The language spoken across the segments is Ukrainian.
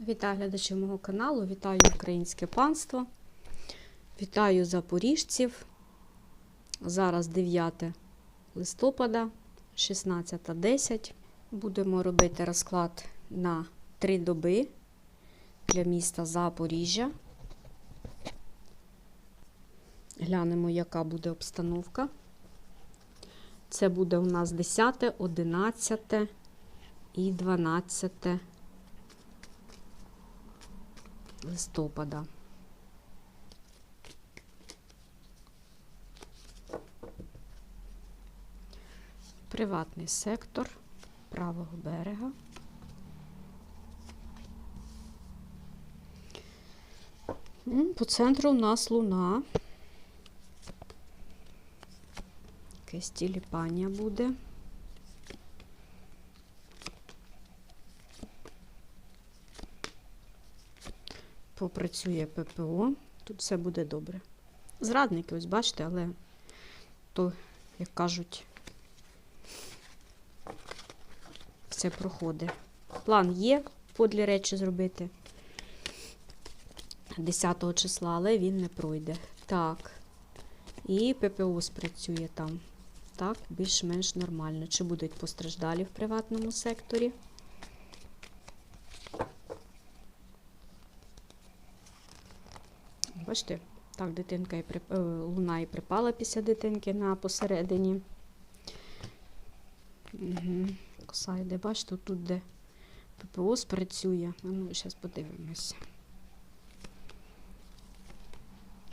Вітаю глядачів мого каналу, вітаю українське панство, вітаю запоріжців. Зараз 9 листопада, 16.10. Будемо робити розклад на 3 доби для міста Запоріжжя. Глянемо, яка буде обстановка. Це буде у нас 10, 11 і 12 листопада. Приватний сектор правого берега. По центру у нас луна. Якесь тіліпання буде. Попрацює ППО, тут все буде добре. Зрадники, ось бачите, але то, як кажуть, все проходить. План є подлі речі зробити 10 числа, але він не пройде. Так. І ППО спрацює там. Так, більш-менш нормально. Чи будуть постраждалі в приватному секторі? Бачите, так, дитинка і при... е, луна і припала після дитинки на посередині. Угу. Коса йде, бачите, тут де ППО спрацює. Ну, зараз подивимося.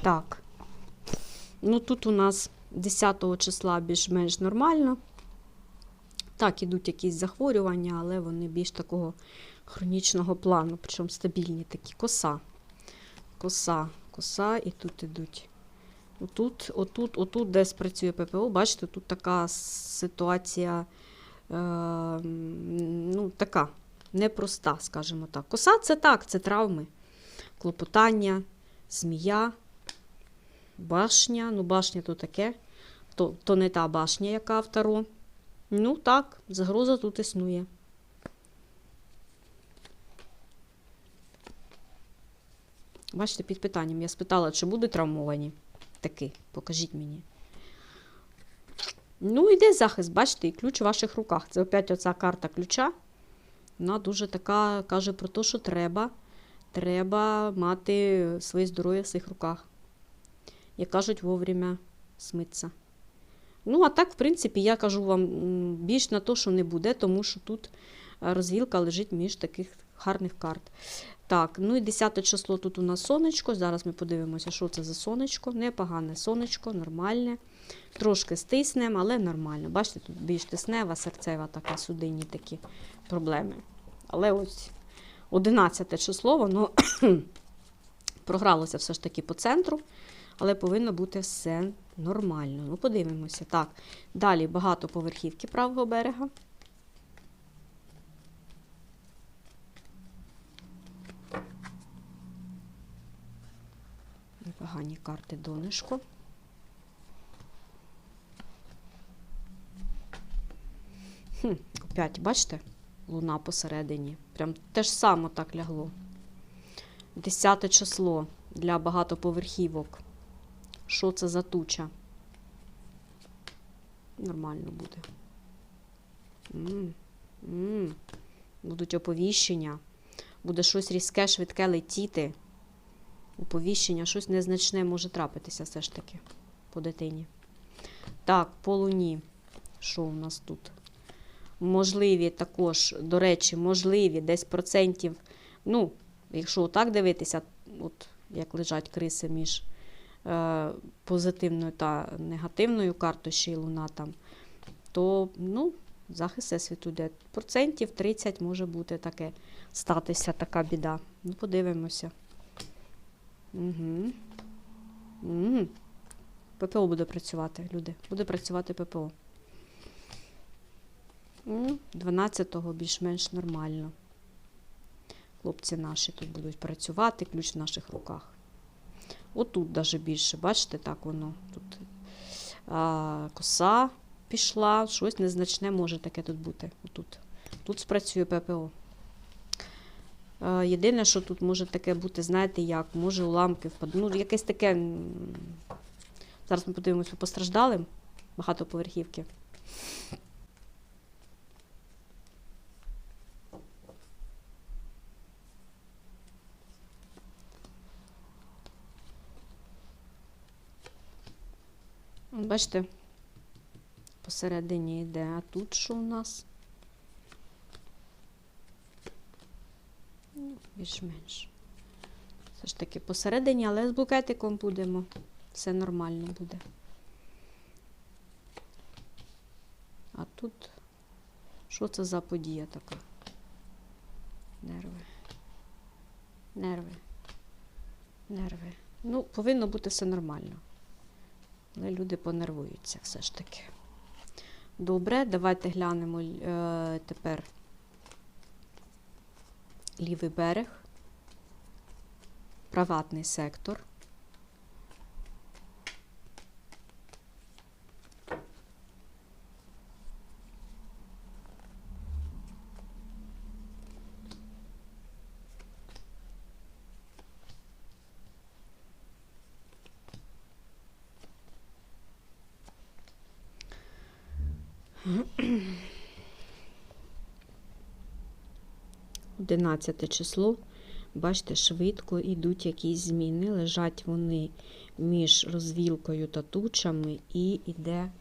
Так. Ну, тут у нас 10 числа більш-менш нормально. Так, ідуть якісь захворювання, але вони більш такого хронічного плану, причому стабільні такі коса. Коса коса, і тут ідуть. Отут, отут, отут, де спрацює ППО, бачите, тут така ситуація, е, ну, така непроста, скажімо так. Коса це так, це травми, клопотання, змія, башня. Ну, башня то таке, то, то не та башня, яка в Таро. Ну так, загроза тут існує. Бачите, під питанням. Я спитала, чи будуть травмовані таки. Покажіть мені. Ну, йде захист, бачите, і ключ у ваших руках. Це опять оця карта ключа. Вона дуже така каже про те, що треба. Треба мати своє здоров'я в своїх руках. Як кажуть, вовремя смитися. Ну, а так, в принципі, я кажу вам більш на те, що не буде, тому що тут е, розвілка лежить між таких гарних карт. Так, ну і 10 число тут у нас сонечко. Зараз ми подивимося, що це за сонечко. Непогане сонечко, нормальне. Трошки стиснемо, але нормально. Бачите, тут більш тиснева, серцева така, судинні такі проблеми. Але ось 11 число, воно програлося все ж таки по центру, але повинно бути все нормально. Ну, подивимося. Так, далі багато поверхівки правого берега. Непогані карти донишко. Хм, опять, бачите, луна посередині. Прям те ж саме так лягло. Десяте число для багатоповерхівок. Що це за туча? Нормально буде. М, м. Будуть оповіщення. Буде щось різке, швидке летіти. Оповіщення, щось незначне може трапитися все ж таки по дитині. Так, по луні. Що у нас тут? Можливі також, до речі, можливі десь процентів. Ну, якщо так дивитися, от як лежать криси між е, позитивною та негативною картою, ще й луна там, то ну, захист всесвіту йде. Процентів 30 може бути таке статися, така біда. Ну, подивимося. Угу. Угу. ППО буде працювати, люди. Буде працювати ППО. 12-го більш-менш нормально. Хлопці наші тут будуть працювати, ключ в наших руках. Отут навіть більше, бачите, так воно. Тут а, коса пішла, щось незначне може таке тут бути. Отут. Тут спрацює ППО. Е, Єдине, що тут може таке бути, знаєте, як, може уламки впадуть. Ну, якесь таке. Зараз ми подивимося по постраждалим багатоповерхівки. Бачите, посередині йде, а тут що у нас? Ну, більш-менш. Все ж таки посередині, але з букетиком будемо. Все нормально буде. А тут що це за подія така? Нерви. Нерви. Нерви. Ну, повинно бути все нормально. Але люди понервуються все ж таки. Добре, давайте глянемо е, тепер лівий берег, приватний сектор. Одинадцяте число. Бачите, швидко йдуть якісь зміни. Лежать вони між розвілкою та тучами, і йде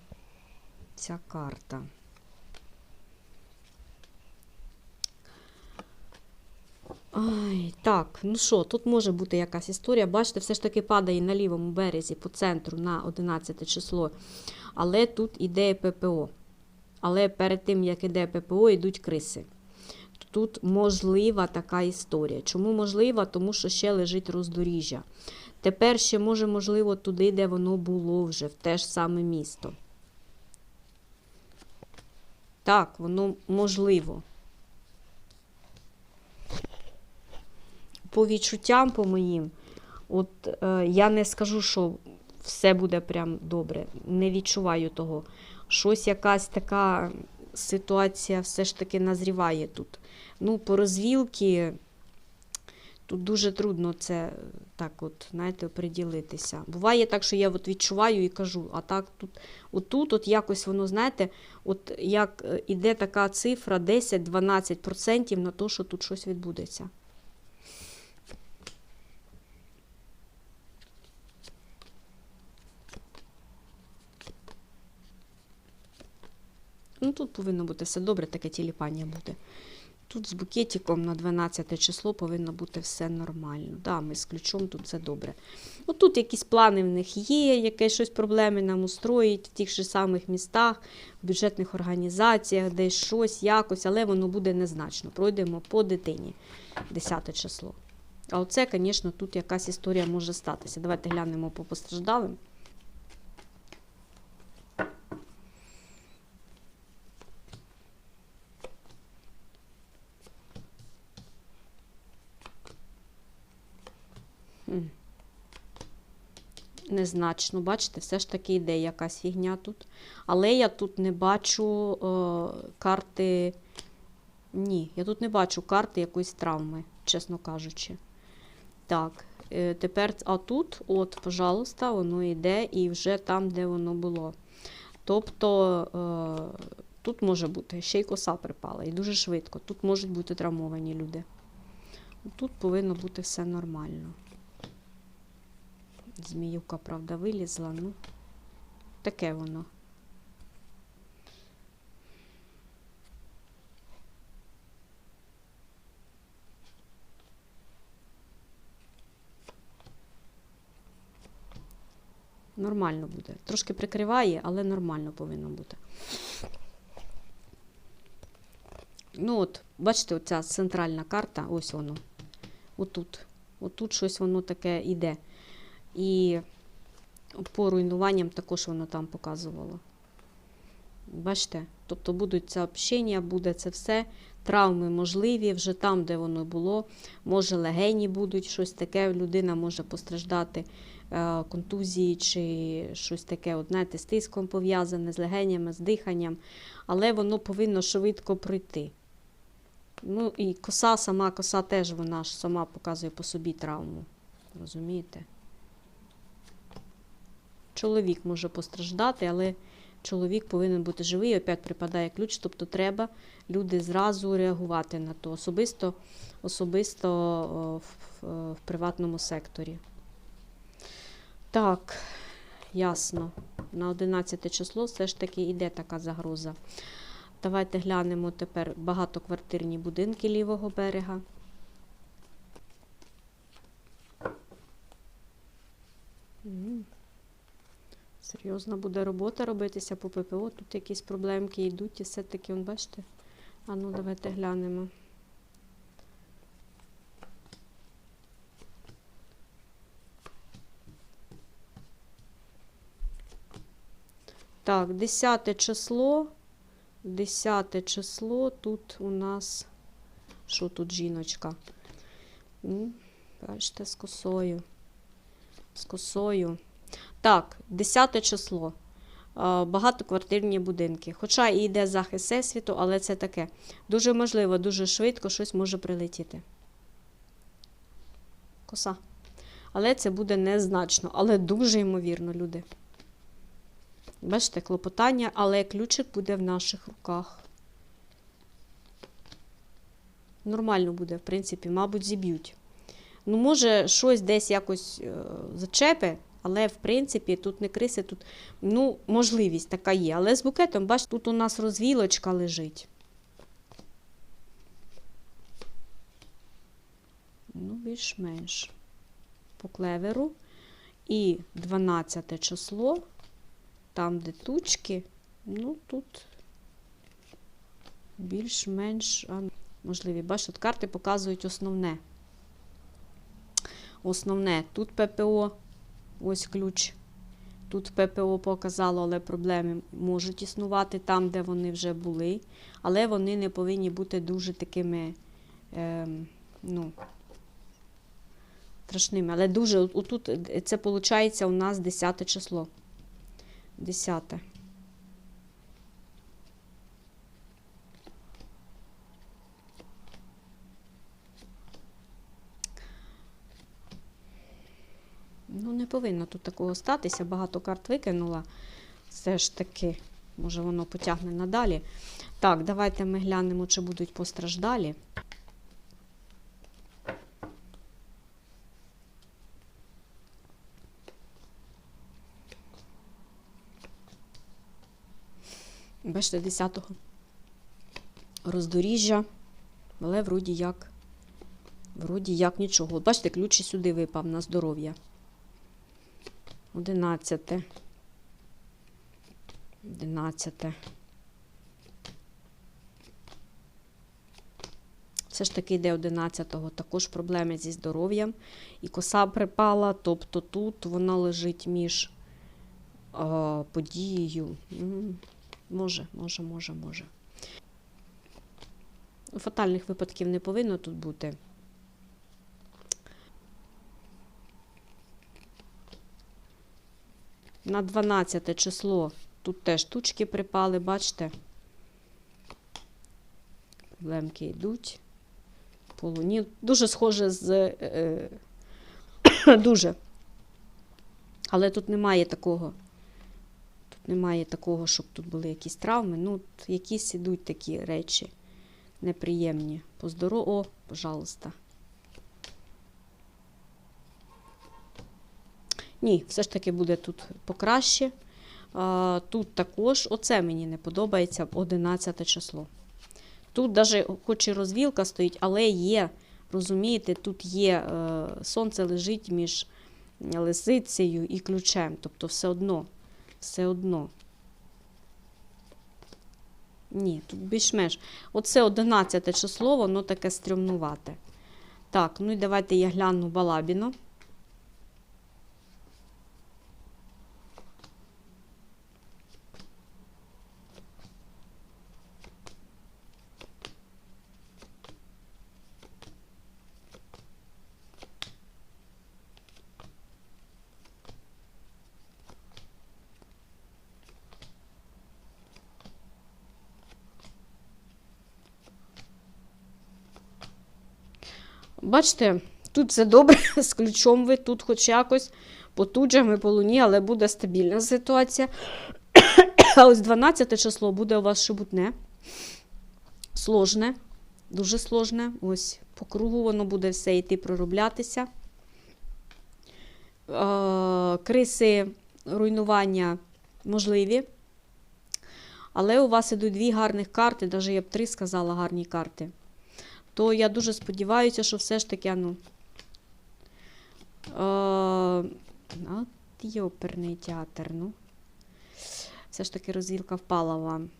ця карта. Ай, так, ну що, тут може бути якась історія. Бачите, все ж таки падає на лівому березі по центру на 11 число. Але тут іде ППО. Але перед тим, як іде ППО, йдуть криси. Тут можлива така історія. Чому можлива? Тому що ще лежить роздоріжжя. Тепер ще може, можливо, туди, де воно було вже, в те ж саме місто. Так, воно можливо. По відчуттям, по моїм, от е, я не скажу, що все буде прям добре. Не відчуваю того. Щось якась така ситуація все ж таки назріває тут. Ну, по розвілки тут дуже трудно це так, от, знаєте, оприділитися. Буває так, що я от відчуваю і кажу, а так тут, отут, от якось воно, знаєте, от як е, іде така цифра 10-12% на те, що тут щось відбудеться. Ну, тут повинно бути все добре, таке тіліпання буде. Тут з букетиком на 12 число повинно бути все нормально. Да, ми з ключом тут все добре. От тут якісь плани в них є, якесь щось проблеми нам устроїть в тих же самих містах, в бюджетних організаціях, десь щось, якось, але воно буде незначно. Пройдемо по дитині 10 число. А оце, звісно, тут якась історія може статися. Давайте глянемо по постраждалим. Незначно, бачите, все ж таки йде якась фігня тут. Але я тут не бачу е, карти. Ні, я тут не бачу карти якоїсь травми, чесно кажучи. Так, е, тепер, а тут, от, пожалуйста, воно йде і вже там, де воно було. Тобто, е, тут може бути ще й коса припала, і дуже швидко. Тут можуть бути травмовані люди. Тут повинно бути все нормально. Зміюка, правда, вилізла, ну, таке воно. Нормально буде. Трошки прикриває, але нормально повинно бути. Ну от, бачите, оця центральна карта, ось воно. Отут. Отут щось воно таке іде. І по руйнуванням також воно там показувало. Бачите? Тобто будуть сообщення, буде це все. Травми можливі, вже там, де воно було. Може, легені будуть, щось таке. Людина може постраждати е, контузії чи щось таке, от, знаєте, з тиском пов'язане, з легенями, з диханням. Але воно повинно швидко пройти. Ну і коса, сама коса теж вона ж сама показує по собі травму. Розумієте? Чоловік може постраждати, але чоловік повинен бути живий, опять припадає ключ, тобто треба люди зразу реагувати на то, особисто, особисто в, в, приватному секторі. Так, ясно. На 11 число все ж таки йде така загроза. Давайте глянемо тепер багатоквартирні будинки лівого берега. М. Серйозна буде робота робитися по ППО. Тут якісь проблемки йдуть, і все-таки, бачите? А ну, давайте глянемо. Так, 10 число. 10 число. Тут у нас. Що тут жіночка? Бачите, з косою. З косою. Так, 10 число. Багатоквартирні будинки. Хоча і йде захист всесвіту, але це таке. Дуже можливо, дуже швидко щось може прилетіти. Коса. Але це буде незначно, але дуже ймовірно, люди. Бачите, клопотання, але ключик буде в наших руках. Нормально буде, в принципі, мабуть, зіб'ють. Ну, може, щось десь якось е, зачепе, але, в принципі, тут не криси, тут, ну, можливість така є. Але з букетом, бачите, тут у нас розвілочка лежить. Ну, більш-менш. По клеверу. І 12 число. Там, де тучки, ну тут більш-менш можливі. Бачите, карти показують основне. Основне. Тут ППО, Ось ключ. Тут ППО показало, але проблеми можуть існувати там, де вони вже були. Але вони не повинні бути дуже такими е, ну, страшними. Але дуже, отут це виходить у нас 10 число. 10. Не повинно тут такого статися. Багато карт викинула. Все ж таки, може, воно потягне надалі. Так, давайте ми глянемо, чи будуть постраждалі. Бачите, 10-го роздоріжжя, але вроді як, вроді як нічого. Бачите, ключ сюди випав на здоров'я. 11. 11. Все ж таки йде 11-го. Також проблеми зі здоров'ям. І коса припала, тобто тут вона лежить між а, подією. Може, може, може, може. Фатальних випадків не повинно тут бути. На 12 число тут теж тучки припали, бачите? Проблемки йдуть. По луні. Дуже схоже з. Е, е, дуже. Але тут немає такого. Тут немає такого, щоб тут були якісь травми. Ну, якісь ідуть такі речі неприємні. Поздоро... О, пожалуйста. Ні, все ж таки буде тут покраще. Тут також, оце мені не подобається 11 число. Тут навіть, хоч і розвілка стоїть, але є, розумієте, тут є е, сонце лежить між лисицею і ключем. Тобто все одно, все одно. Ні, тут більш-менш. Оце 11 число, воно таке стрьомнувате. Так, ну і давайте я гляну балабіно. Бачите, тут все добре, з ключом ви тут хоч якось потуджами по луні, але буде стабільна ситуація. А ось 12 число буде у вас шебутне. Сложне, дуже сложне. Ось по кругу воно буде все йти пророблятися. Криси руйнування можливі. Але у вас ідуть дві гарних карти, навіть я б три сказала гарні карти. То я дуже сподіваюся, що все ж таки, ну. Е, от йоперний театр, ну. Все ж таки розвілка впала вам.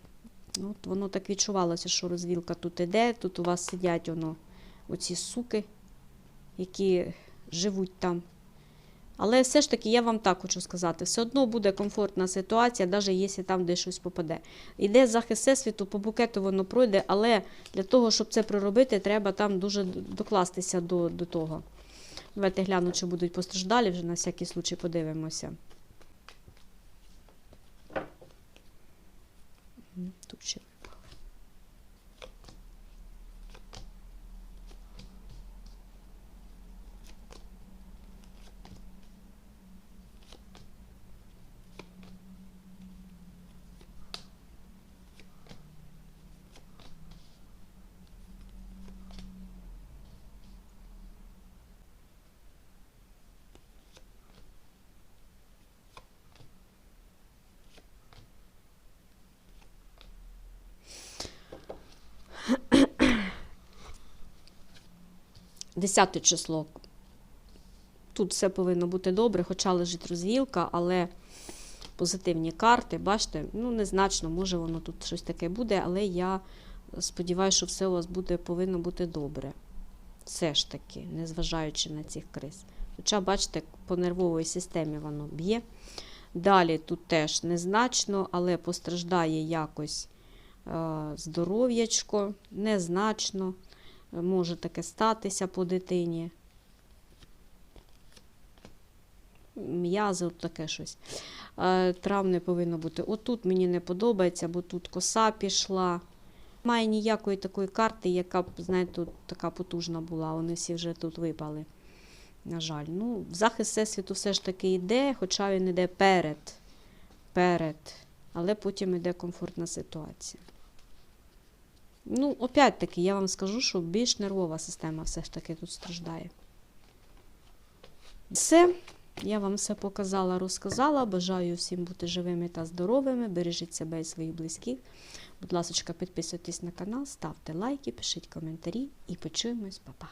Ну, от воно так відчувалося, що розвілка тут іде. Тут у вас сидять воно, оці суки, які живуть там. Але все ж таки, я вам так хочу сказати, все одно буде комфортна ситуація, навіть якщо там десь щось попаде. Іде захист всесвіту, по букету воно пройде, але для того, щоб це проробити, треба там дуже докластися до, до того. Давайте гляну, чи будуть постраждалі, вже на всякий случай подивимося. Тут ще випали. Десяте число. Тут все повинно бути добре, хоча лежить розвілка, але позитивні карти, бачите, ну незначно, може воно тут щось таке буде, але я сподіваюся, що все у вас буде, повинно бути добре. Все ж таки, незважаючи на цих криз. Хоча, бачите, по нервовій системі воно б'є. Далі тут теж незначно, але постраждає якось е, здоров'ячко, незначно. Може таке статися по дитині. М'язи, от таке щось. Е, Трав не повинно бути. Отут мені не подобається, бо тут коса пішла. Немає ніякої такої карти, яка б, знаєте, тут така потужна була. Вони всі вже тут випали. На жаль. Ну, захист всесвіту все ж таки йде, хоча він йде перед. Перед. Але потім йде комфортна ситуація. Ну, опять-таки, я вам скажу, що більш нервова система все ж таки тут страждає. Все. Я вам все показала, розказала. Бажаю всім бути живими та здоровими. Бережіть себе і своїх близьких. Будь ласка, підписуйтесь на канал, ставте лайки, пишіть коментарі і почуємось, Па-па.